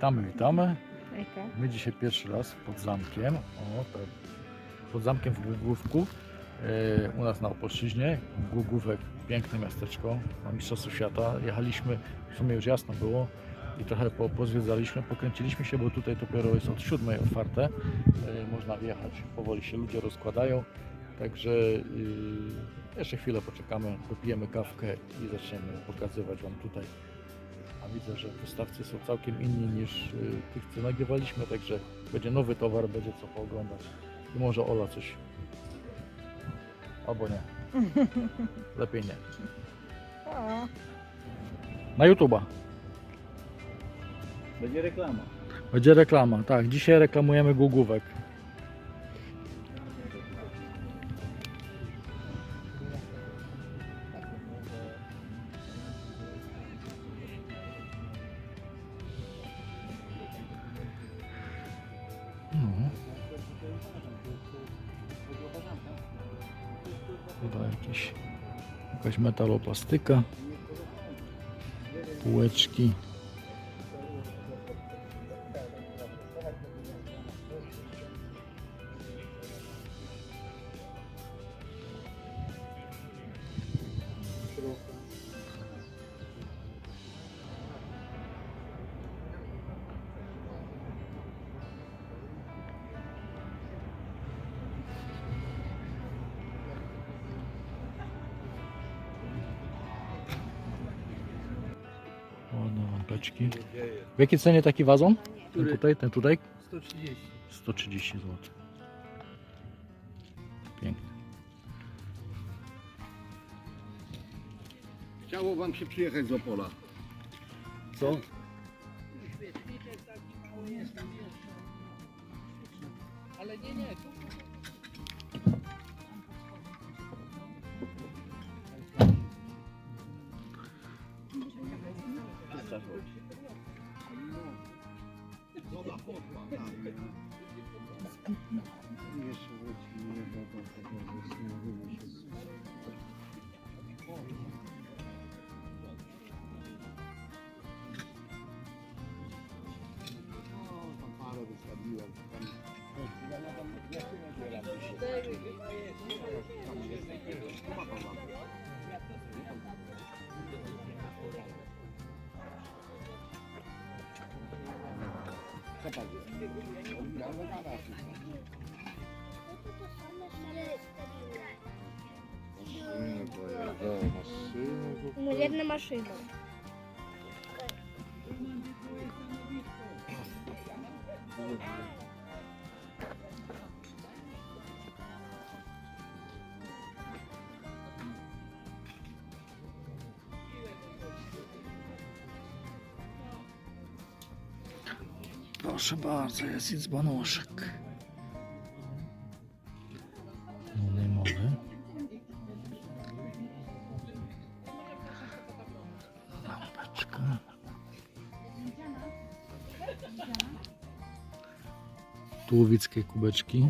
Witamy, witamy. My dzisiaj pierwszy raz pod zamkiem, o, tak, pod zamkiem w Głogówku, e, u nas na Opolszczyźnie. Głogówek, piękne miasteczko, na Mistrzostwo Świata. Jechaliśmy, w sumie już jasno było i trochę po, pozwiedzaliśmy, pokręciliśmy się, bo tutaj dopiero jest od siódmej otwarte. E, można wjechać, powoli się ludzie rozkładają, także y, jeszcze chwilę poczekamy, popijemy kawkę i zaczniemy pokazywać Wam tutaj widzę, że wystawcy są całkiem inni niż y, tych, co nagrywaliśmy, także będzie nowy towar, będzie co pooglądać. I może Ola coś. Albo nie. Lepiej nie. Na YouTube'a. Będzie reklama. Będzie reklama, tak. Dzisiaj reklamujemy Głogówek. Metaloplastyka, półeczki. Lampeczki. W jakiej cenie taki wazon? Ten tutaj, ten tutaj? 130. 130 zł. Piękny. Chciało wam się przyjechać z Opola. Co? ale nie, nie. Jedna maszyna. Proszę bardzo, jest i dzbanuszek. tułowieckie kubečky.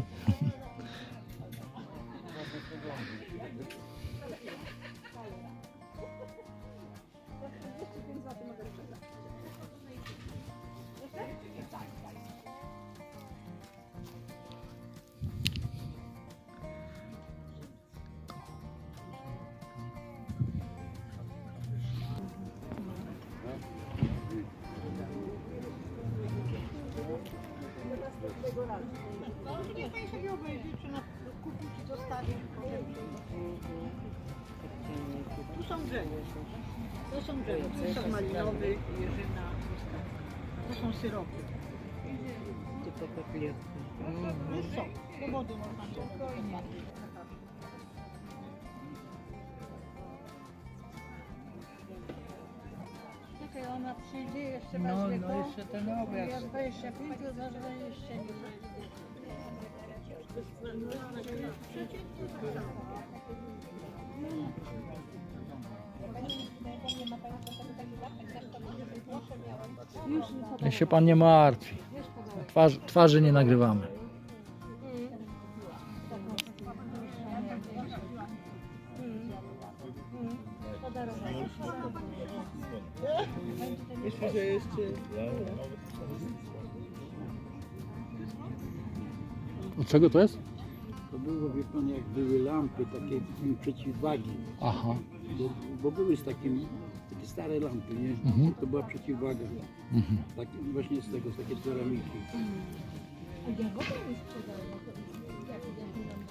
Są. Tu są malinowy, jeżyna. To są syropy. Tylko papierki. Już są. Do wody można spokojnie. Czekaj, ona przyjdzie jeszcze No, weźmie no jeszcze ten obraz. Ja 25 to zaraz jeszcze nie Niech się pan nie martwi. Twarzy, twarzy nie nagrywamy. że jeszcze... Od czego to jest? To było, wie pan, jak były lampy, takie przeciwwagi, Aha. Bo, bo były z takim, takie stare lampy, nie? Mhm. To była przeciwwaga, Mhm. tak, właśnie z tego, z takiej ceramiki.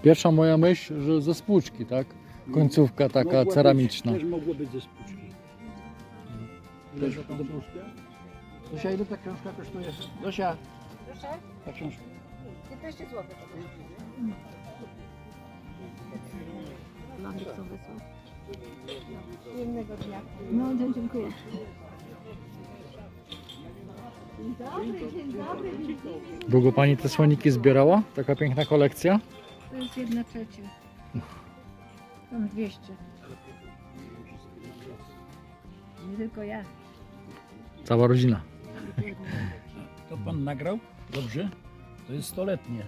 Pierwsza moja myśl, że ze spłuczki, tak? Końcówka taka Mogła ceramiczna. Być, też mogło być ze spłuczki. Też za tą książkę? Zosia, ile ta książka kosztuje? Zosia, Proszę? ta książka. 15 zł. Dla mnie chcą wysłać. Innego dnia. No, dziękuję. Długo pani te słoniki zbierała? Taka piękna kolekcja? To jest jedna trzecia. Mam 200. Nie tylko ja. Cała rodzina. To pan nagrał? Dobrze? To jest stoletnie.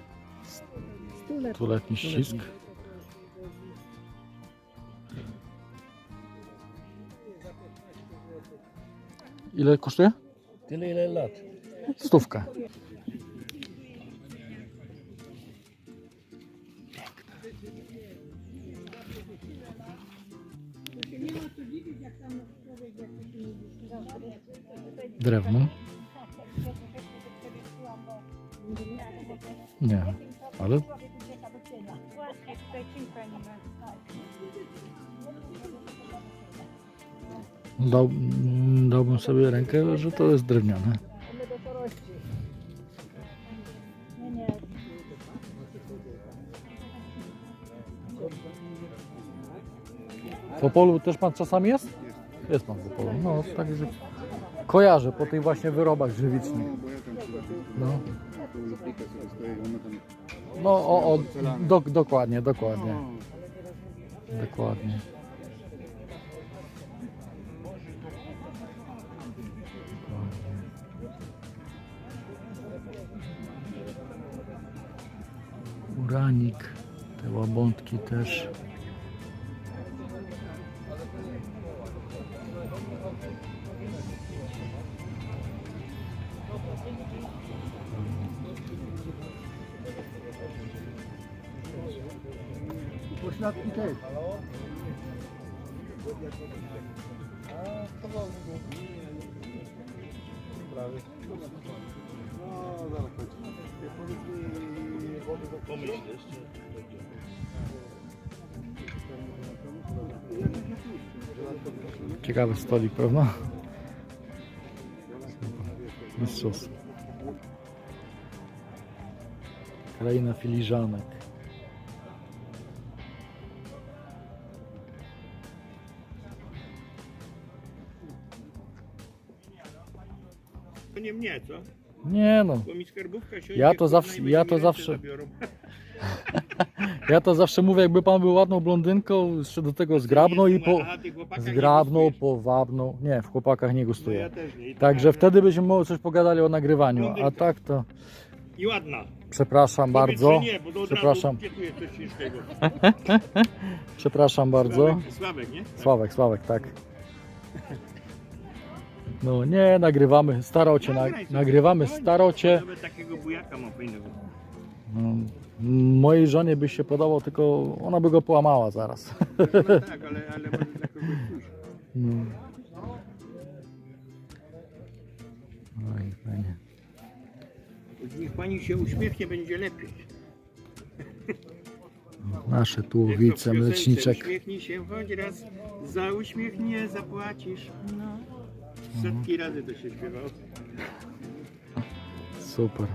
Stule. Stuletni ścisk. Ile kosztuje? Tyle ile lat. Stówkę. Drewno? Nie, ale mm, dałbym sobie rękę, że to jest drewniane. W Opolu też pan czasami jest? Jest pan w Opolu. No, tak, że kojarzę po tych właśnie wyrobach żywicznych. No, no o, o do, dokładnie, dokładnie, dokładnie. Uranik, te łabątki też. Ciekawy stolik, prawda? Mistrzostwo. Kraina filiżanek. To nie mnie, co? Nie no, Bo mi skarbówka Ja to zawsze- ja to zawsze- ja to zawsze mówię, jakby pan był ładną blondynką, jeszcze do tego zgrabną i po... Zgrabną, powabną. Nie, w chłopakach nie No ja gustuję. też nie. I Także taka- wtedy byśmy mo- coś pogadali o nagrywaniu, a Blondynka. tak to I ładna. przepraszam bardzo. że Nie, bo to od Przepraszam. razu pietuje coś ciężkiego. Przepraszam bardzo. Sławek, Sławek, nie? Sławek, Sławek, tak. No nie, nagrywamy starocie, na, nagrywamy starocie. Nawet takiego bujaka ma fajnego. No, mojej żonie by się podobał, tylko ona by go połamała zaraz. No tak, ale, ale może dla kogoś pójść. No. Oj, fajnie. Niech pani się uśmiechnie, będzie lepiej. Nasze tułowice, mleczniczek. Uśmiechnij się choć raz, za uśmiech nie zapłacisz. Setki razy to się śpiewało. Super.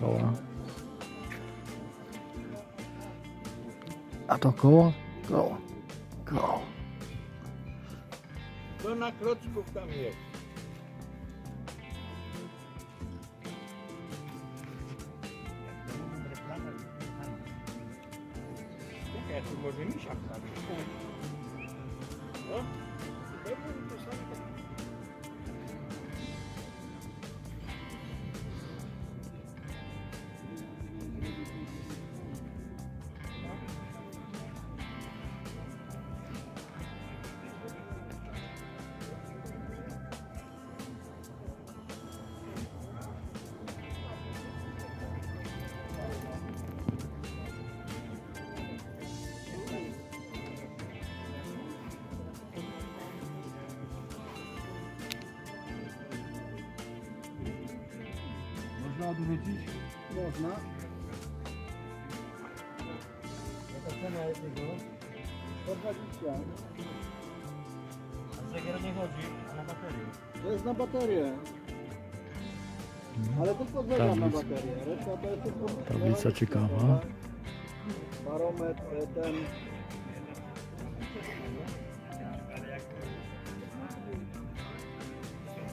Koła. A to koło? Koło. Koło. To na klocków tam jest. Można odwrócić? Można. Jaka cena jednego? 120. A zegar nie chodzi, a na baterię. To jest na baterię. Ale tylko zegar na baterię. Reszta to jest tylko... Tablica ciekawa. Barometr ten...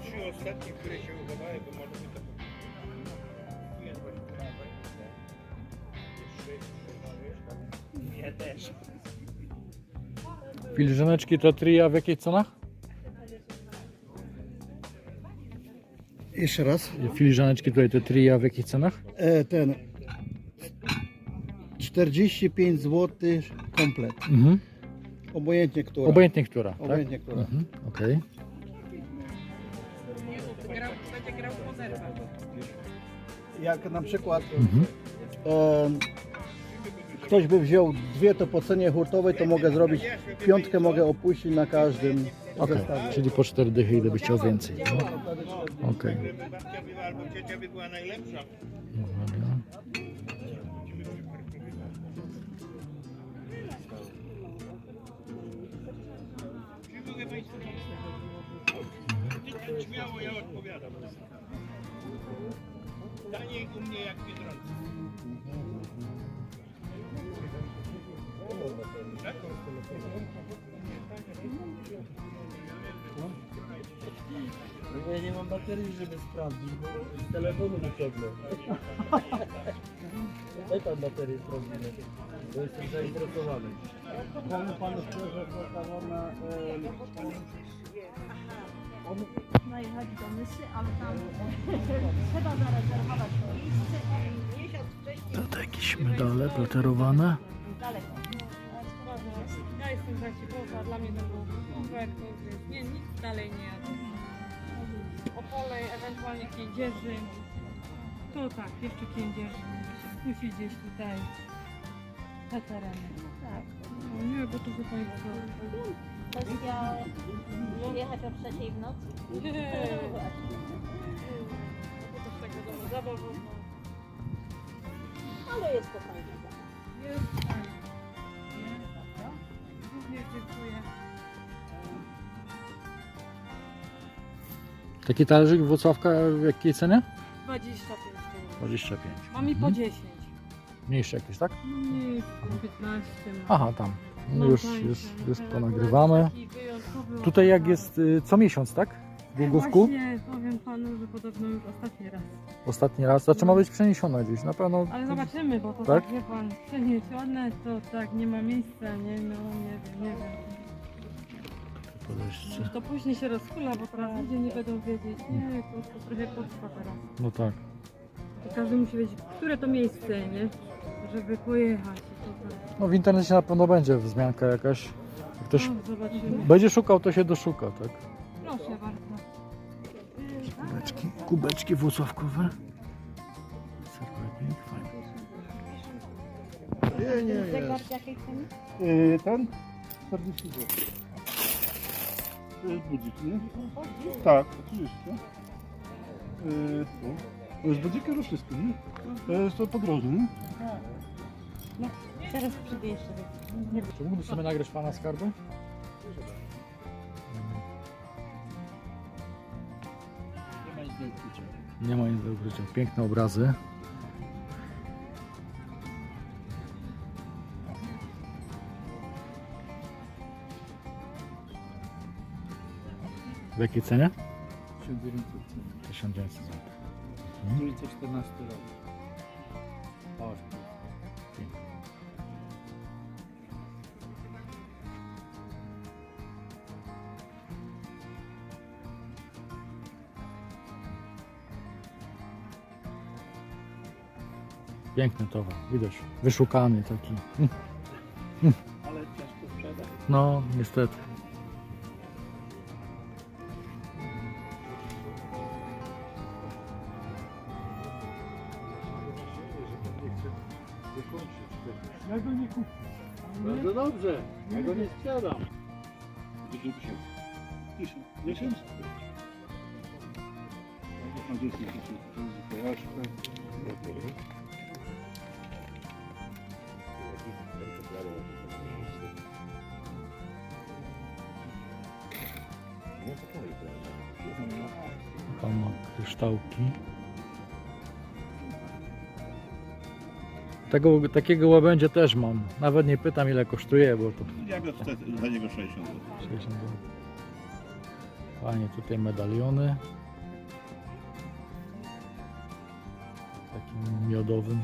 Trzy ostatnie, które się uchowały, bo też. Filiżaneczki to tria w jakich cenach? Jeszcze raz. Filiżaneczki tutaj te tria w jakich cenach? E, ten... 45 zł komplet. Mhm. Obojętnie która. Obojętnie która, tak? Obojętnie która. Mhm. Okej. Jak na przykład Mhm. e, ktoś by wziął dwie, to po cenie hurtowej to mogę zrobić piątkę mogę opuścić na każdym Okej, zestawie. czyli po cztery dychy, ile byś chciał więcej. No? Okej. Babcia była albo ciocia by była najlepsza. Uwaga. Czy mogę Państwu Śmiało ja odpowiadam. Taniej u mnie jak Biedronce. Tak? Ja nie mam baterii, żeby sprawdzić, bo z telefonu wyciągnę. Daj pan baterię sprawdzimy, bo jestem zainteresowany. Powiem panu szczerze, że ta wolna Najechać do Mysy, ale tam trzeba zarezerwować miejsce i miesiąc wcześniej To jakieś medale platerowane. daleko. Jestem zaciekłowa, dla mnie to był jest, nie, nic dalej nie jadę. Opole, ewentualnie Kędzierzy. To tak, jeszcze Kędzierzy. Musi gdzieś tutaj te tereny. Tak. No nie, bo to Państwo. Kwestia jechać o trzeciej w nocy. Nie, to też tak wiadomo, zabawowo. Ale jest to fajne. Jest fajnie. Taki talerzyk Włocławka w jakiej cenie? 25 euro. 25. Mam i po Mhm. 10. Mniejsze jakieś, tak? No nie, 15 mam. Aha, tam. No już, tańsze. już, już Teraz ponagrywamy. taki wyjątkowy Tutaj jak okazał. jest y, co miesiąc, tak? W Głogówku? Właśnie, powiem panu, że podobno już ostatni raz. Ostatni raz. Znaczy ma być przeniesiona gdzieś. Na pewno. Ale zobaczymy, bo to Tak? tak, wie pan, przeniesione, to tak nie ma miejsca, nie, no nie wiem, nie wiem. Podejście. To później się rozkula, bo teraz ludzie nie będą wiedzieć, nie, to, to trochę potrwa teraz. No tak. To każdy musi wiedzieć, które to miejsce, nie, żeby pojechać. i To, tak. No w internecie na pewno będzie wzmianka jakaś. Jak ktoś no, zobaczymy. będzie szukał, to się doszuka, tak? Proszę bardzo. Kubeczki, kubeczki włocławkowe. Serwetnik, fajny. Nie, nie, nie. Yy, ten? 40 zł. To jest budzik, nie? Tak, oczywiście. Yy, tu. To jest budzik do wszystko, nie? To jest to podrożne, nie? Teraz przyjdę jeszcze. Czy mógłby sobie nagrać pana skarbu? Nie ma nic do ukrycia. Nie ma nic do ukrycia. Piękne obrazy. W jakiej cenie? 1900 1900 zł. 914 rok. O, Piękny towar, widać. Wyszukany taki. Ale ciężko sprzedać. No, niestety. Ja go nie sprzedam. 10 tysięcy. 10. 10? rzucę się tu kojarzkę. Tam ma kryształki. Tego, takiego łabędzia też mam. Nawet nie pytam ile kosztuje, bo to Ja go wtedy za niego 60 zł. 60 zł. Fajnie tutaj medaliony. Takim miodowym.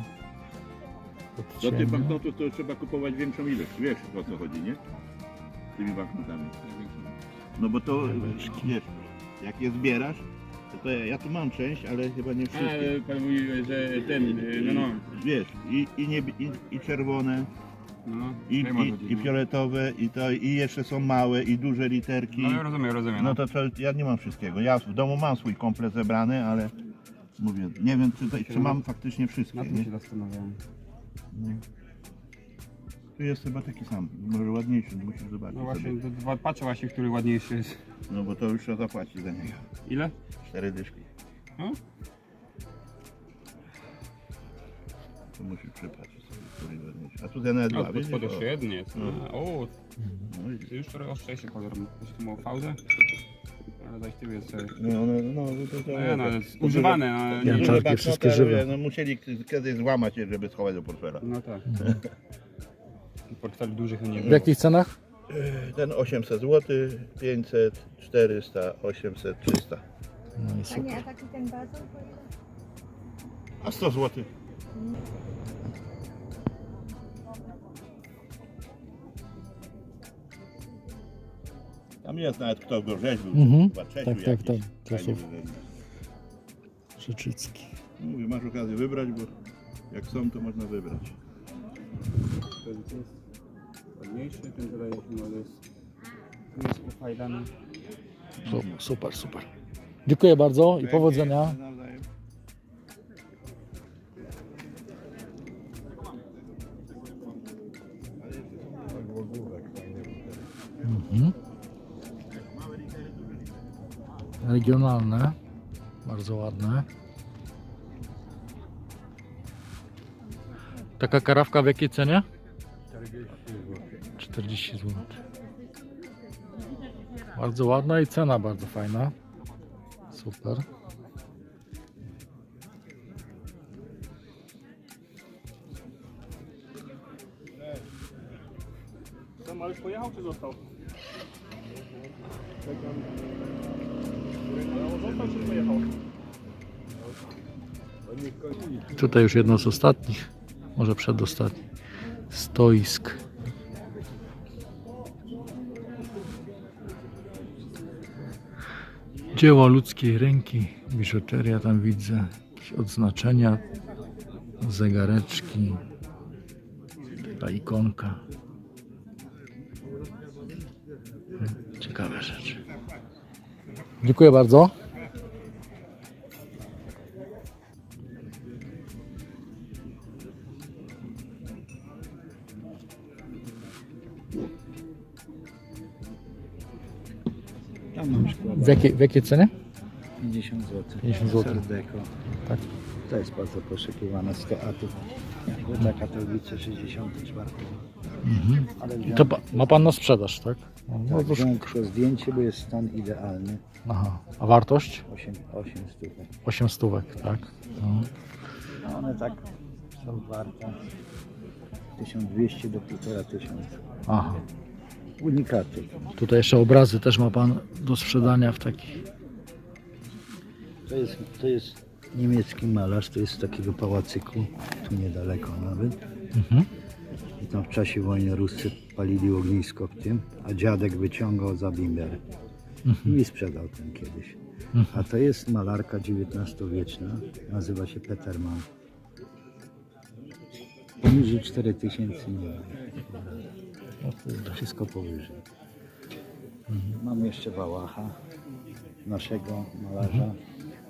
Do tych banknotów to trzeba kupować większą ilość. Wiesz o co chodzi, nie? Tymi banknotami. No bo to, wiesz, jak je zbierasz, to, to ja, ja tu mam część, ale chyba nie wszystkie. A, pan mówi, że ten, y, no no. Wiesz, i, i, niebie, i, i czerwone, no i, i, i no. fioletowe, i to, i jeszcze są małe, i duże literki. No ja rozumiem, rozumiem. No to, to ja nie mam wszystkiego. Ja w domu mam swój komplet zebrany, ale mówię, nie wiem czy, to, czy mam faktycznie wszystkie. Na tym Nie? się zastanawiałem. No. Tu jest chyba taki sam, może ładniejszy, musisz zobaczyć. No właśnie, sobie. patrzę właśnie, który ładniejszy jest. No bo to już trzeba zapłacić za niego. Ile? Cztery dyszki. No? To musisz przypatrzeć sobie, który ładniejszy. A tutaj nawet No, dwa, pod widzisz? spodem O, jeszcze jeden jest. No. A, O, No, widzisz. to już trochę ostrzejszy kolor. Tu mało fałdę. Ale zaś tył jest... e, no, no, no, to, to, No, no, jest używane, no, Nie, duże czarki banknoty, wszystkie żywe. No, musieli k- kiedyś złamać je, żeby schować do portfela. No tak. Dużych nie W było. jakich cenach? Ten 800 zł, 500, 400, 800, 300. No i A super. nie, a taki ten bazon? A 100 zł. Tam jest nawet kto go rzeźbił, Mhm. chyba Czesiu Tak, tak, jakiś. tak, Fajnie Czesów. wygląda. Rzeczycki. Mówię, masz okazję wybrać, bo jak są, to można wybrać. Ten jest ładniejszy, ten tutaj no, jest... Jest ufajdany. Su- Super, super. Dziękuję bardzo i powodzenia. Mhm. Regionalne. Bardzo ładne. Taka karawka w jakiej cenie? 40 zł. Bardzo ładna i cena bardzo fajna. Super. Pojechał czy został? Został czy pojechał? Tutaj już jedno z ostatnich, może przedostatni. Stoisk. Dzieło ludzkiej ręki, biżuteria tam widzę, jakieś odznaczenia, zegareczki, ta ikonka. Ciekawe rzeczy. Dziękuję bardzo. W jakiej, w jakiej cenie? 50 zł. 50 zł. Serdeko. Tak. To jest bardzo poszukiwane 100 atów. Huta Katowice 64. Ale I to pa, ma pan na sprzedaż, tak? No, no tak, to wziąłem tylko zdjęcie, bo jest stan idealny. Aha. A wartość? 8, 8 stówek. 8 stówek, tak? No. No one tak są warte 1200 do 1500. Aha. Unikaty. Tutaj jeszcze obrazy też ma pan do sprzedania w takich. To jest, to jest niemiecki malarz, to jest z takiego pałacyku, tu niedaleko nawet. Mhm. I tam w czasie wojny Ruscy palili ognisko w tym, a dziadek wyciągał za bimber. I sprzedał ten kiedyś. A to jest malarka XIX-wieczna, nazywa się Peterman. Poniżej 4000 nie ma. Wszystko powyżej. Mam jeszcze Bałacha, naszego malarza.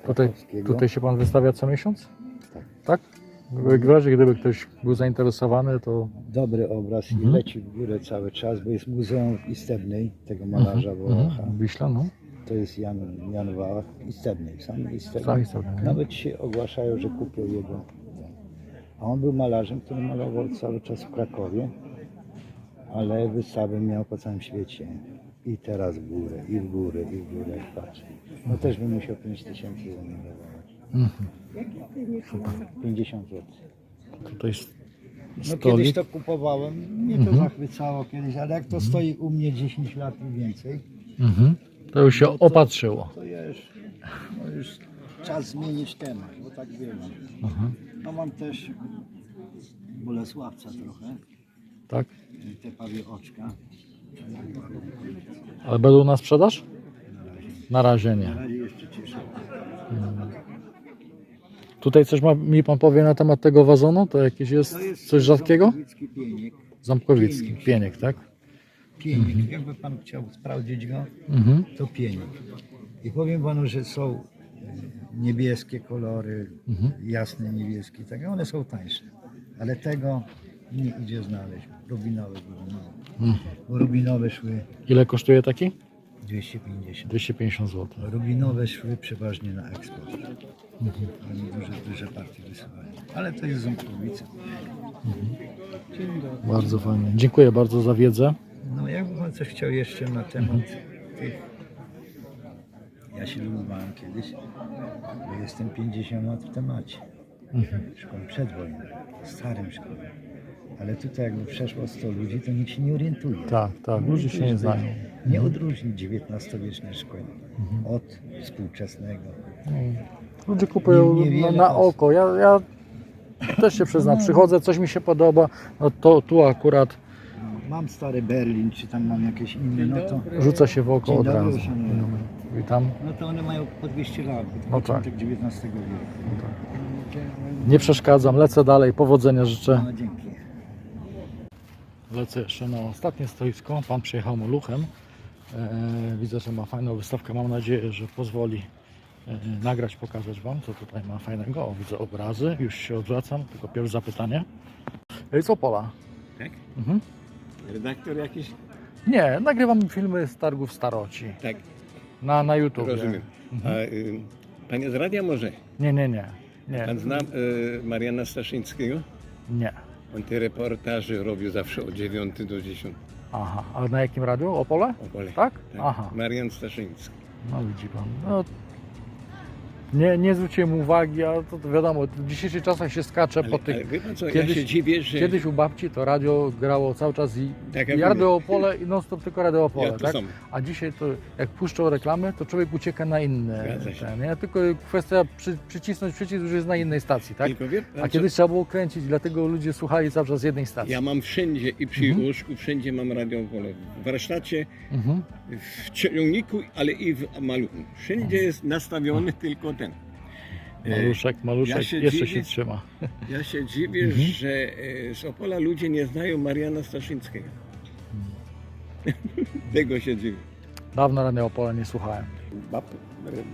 Tutaj, Krakowskiego. tutaj się pan wystawia co miesiąc? Tak. Tak? W razie gdyby ktoś był zainteresowany, to Dobry obraz i Mhm. leci w górę cały czas, bo jest Muzeum Istebnej tego malarza Bałacha. mhm. Wiśla, no. to jest Jan, Jan Wałach istebny, sam istebny. Nawet się ogłaszają, że kupią jego. A on był malarzem, który malował cały czas w Krakowie, ale wystawy miał po całym świecie. I teraz w górę, i w górę, i w górę, jak patrzę. No też bym musiał 5 tysięcy zainwestować. Mhm. 50 zł. Tutaj jest No stolik. kiedyś to kupowałem, mnie to Mhm. zachwycało kiedyś, ale jak to stoi u mnie 10 lat i więcej, Mhm. To już się opatrzyło. to już, no już czas zmienić temat, bo tak było. Mhm. No mam też Bolesławca trochę, Tak? te pawie oczka. Ale będą na sprzedaż? Na razie Na nie. razie jeszcze cieszę. Tutaj coś ma, mi pan powie na temat tego wazonu? To jakieś jest To jest coś rzadkiego? Pieniek. Ząbkowicki, pieniek, tak? Pieniek, jakby pan chciał sprawdzić go, Mhm. to pieniek. I powiem panu, że są e, niebieskie kolory, Mhm. jasne niebieskie, tak, one są tańsze. Ale tego nie idzie znaleźć. Rubinowe były mało. Mhm. Bo rubinowe szły Ile kosztuje taki? 250. 250 zł. Rubinowe szły przeważnie na eksport. Oni duże, duże partie wysyłali. Ale to jest ząbkowica. Bardzo fajnie. Dziękuję bardzo za wiedzę. No jakby pan coś chciał jeszcze na temat tych... Ja się lubowałem kiedyś, bo jestem 50 lat w temacie. W szkole przed wojną, w starym szkole. Ale tutaj jakby przeszło 100 ludzi, to nikt się nie orientuje. Tak, tak, ludzie się nie znają. Nie odróżnić XIX-wiecznej szkoły od współczesnego. Ludzie kupują Nie- niewiele na, na osób. oko. Ja, ja też się przyznam, przychodzę, coś mi się podoba, no to tu akurat Mam stary Berlin, czy tam mam jakieś inne, no to, rzuca się w oko Dzień od dobry, razu. Witam. no to one mają po 200 lat, No tak. początek XIX wieku. Nie przeszkadzam, lecę dalej. Powodzenia życzę. No dzięki. Lecę jeszcze na ostatnie stoisko. Pan przyjechał moluchem. E, widzę, że ma fajną wystawkę. Mam nadzieję, że pozwoli e, nagrać, pokazać Wam, co tutaj ma fajnego. O, widzę obrazy. Już się odwracam. Tylko pierwsze zapytanie. E, Co pola? Tak? Mhm. Redaktor jakiś? Nie, nagrywam filmy z targów staroci. Tak, Na, na YouTube. rozumiem. A, y, pan jest z radia może? Nie, nie, nie. Nie, Pan zna y, Mariana Staszyńskiego? nie. On te reportaże robił zawsze od 9 do 10 Aha, a na jakim radiu? Opole? Opole. Tak? Tak. Aha. Marian Staszyński. No widzi pan. No, nie, nie zwróciłem uwagi, a to, to wiadomo, w dzisiejszych czasach się skacze Ale, po ale tych. wie pan co, kiedyś- ja się dziwię, że... Kiedyś u babci to radio grało cały czas i, Tak i radio Opole i non stop tylko radio Opole, ja tak? A dzisiaj to jak puszczą reklamy, to człowiek ucieka na inne. Ten, nie? Tylko kwestia przy, przycisnąć przycisk już jest na innej stacji, tak? A co, kiedyś trzeba było kręcić, dlatego ludzie słuchali cały czas z jednej stacji. Ja mam wszędzie i przy Mhm. łóżku, wszędzie mam radio Opole. W warsztacie, Mhm. w ciągniku, ale i w maluchu. Wszędzie jest nastawiony tylko ten. E, Maluszek, maluszek, ja się jeszcze dziwię- się trzyma. Ja się dziwię, Mhm. że e, z Opola ludzie nie znają Mariana Staszyńskiego. Tego się dziwię. Dawno radio Opole nie słuchałem. Bab,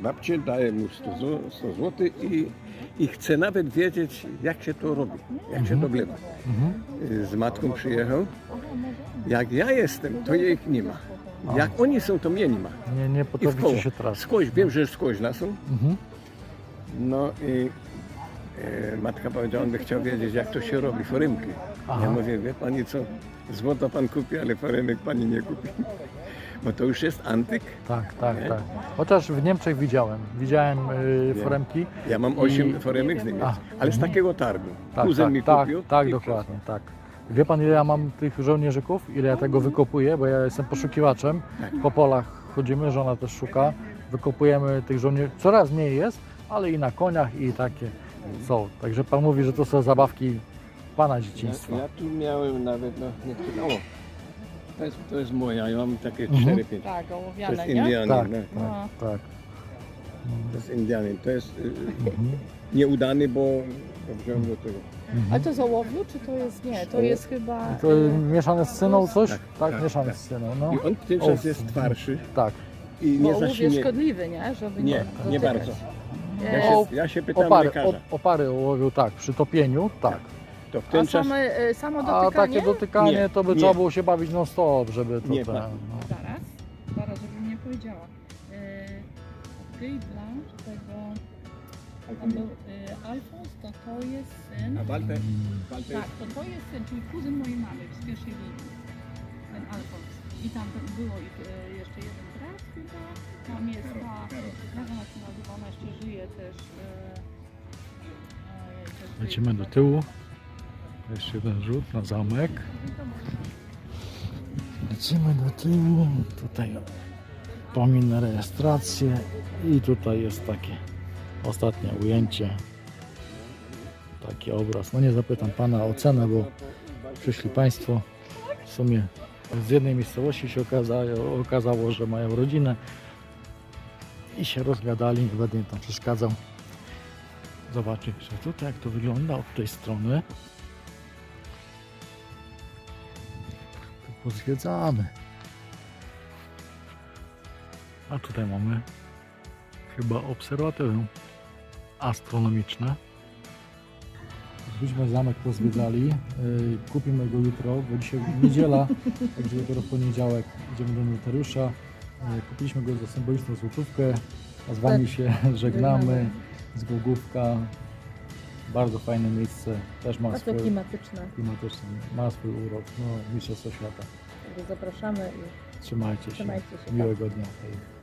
babcie daje mu 100, zł- 100 zł i, i chce nawet wiedzieć, jak się to robi, jak się to wlewa. Mhm. Z matką przyjechał. Jak ja jestem, to jej nie ma. Jak oni są, to mnie nie ma. Nie, nie potraficie się teraz. Skoś, wiem, że z Koźla są. Mhm. No i e, matka powiedziała, on by chciał wiedzieć, jak to się robi, foremki. Ja mówię, wie pani co, złoto pan kupi, ale foremek pani nie kupi. Bo to już jest antyk. Tak, tak, Nie? tak. Chociaż w Niemczech widziałem. Widziałem y, foremki. Ja mam 8 foremek z Niemiec, A, ale z takiego targu. Tak, Kuzyn tak, mi tak, kupił. tak, i dokładnie, tak. Wie pan ile ja mam tych żołnierzyków? Ile ja tego wykopuję? Bo ja jestem poszukiwaczem. Tak. Po polach chodzimy, żona też szuka. Wykopujemy tych żołnierzy. Coraz mniej jest, ale i na koniach i takie są. Także pan mówi, że to są zabawki pana dzieciństwa. Ja, ja tu miałem nawet, no niektóre, o, to jest, to jest moja, ja mam takie Mhm. 4-5. Tak, To ołowiane, jest nie? Indianin, Tak, no. tak, tak. to jest Indianin, to jest y, Mhm. nieudany, bo bo wziąłem do tego. A to z ołowiu, czy to jest nie? To jest chyba... To mieszane z cyną coś? Tak, tak, mieszane tak. z cyną. No. I on O, czas jest twardszy Tak. i Bo nie ołów jest zasinie. szkodliwy, nie? Żeby Nie, nie dotykać. bardzo. Ja się, ja się pytam Opary, lekarza, op, opary ołowiu, tak. Przy topieniu, tak. to w A ten czas... same, e, samo A dotykanie? takie dotykanie Nie, to by nie. trzeba było się bawić non stop, żeby to Nie, ten, no. Zaraz, zaraz, żebym nie powiedziała. E, Gris Blanche tego, tam był y, Alfons, to to jest syn, A Walter? Walter tak, to to jest syn, czyli kuzyn mojej mamy z pierwszej linii, ten Alfons. I tam było ich jeszcze jeden brat chyba, tam jest ta, jak ona się nazywa, ona jeszcze żyje też. też żyje. Lecimy do tyłu. Jeszcze jeden rzut na zamek. Lecimy do tyłu. Tutaj pomin na rejestrację. I tutaj jest takie ostatnie ujęcie. Taki obraz. No nie zapytam pana o cenę, bo przyszli państwo. W sumie z jednej miejscowości się okazało, okazało że mają rodzinę. I się rozgadali, nie tam przeszkadzał. Zobaczcie jeszcze tutaj, jak to wygląda od tej strony. Tu pozwiedzamy. A tutaj mamy chyba obserwatorium astronomiczne. Byśmy zamek pozwiedzali. Yy, Kupimy go jutro, bo dzisiaj niedziela, także w poniedziałek idziemy do notariusza. Yy, Kupiliśmy go za symboliczną złotówkę, a z Wami się żegnamy z Głogówka. Bardzo fajne miejsce, też ma Bardzo swój klimatyczne. klimatyczny, ma swój urok, no mistrzostwo świata. Zapraszamy i Trzymajcie się. trzymajcie się. tak. Miłego dnia. Hej.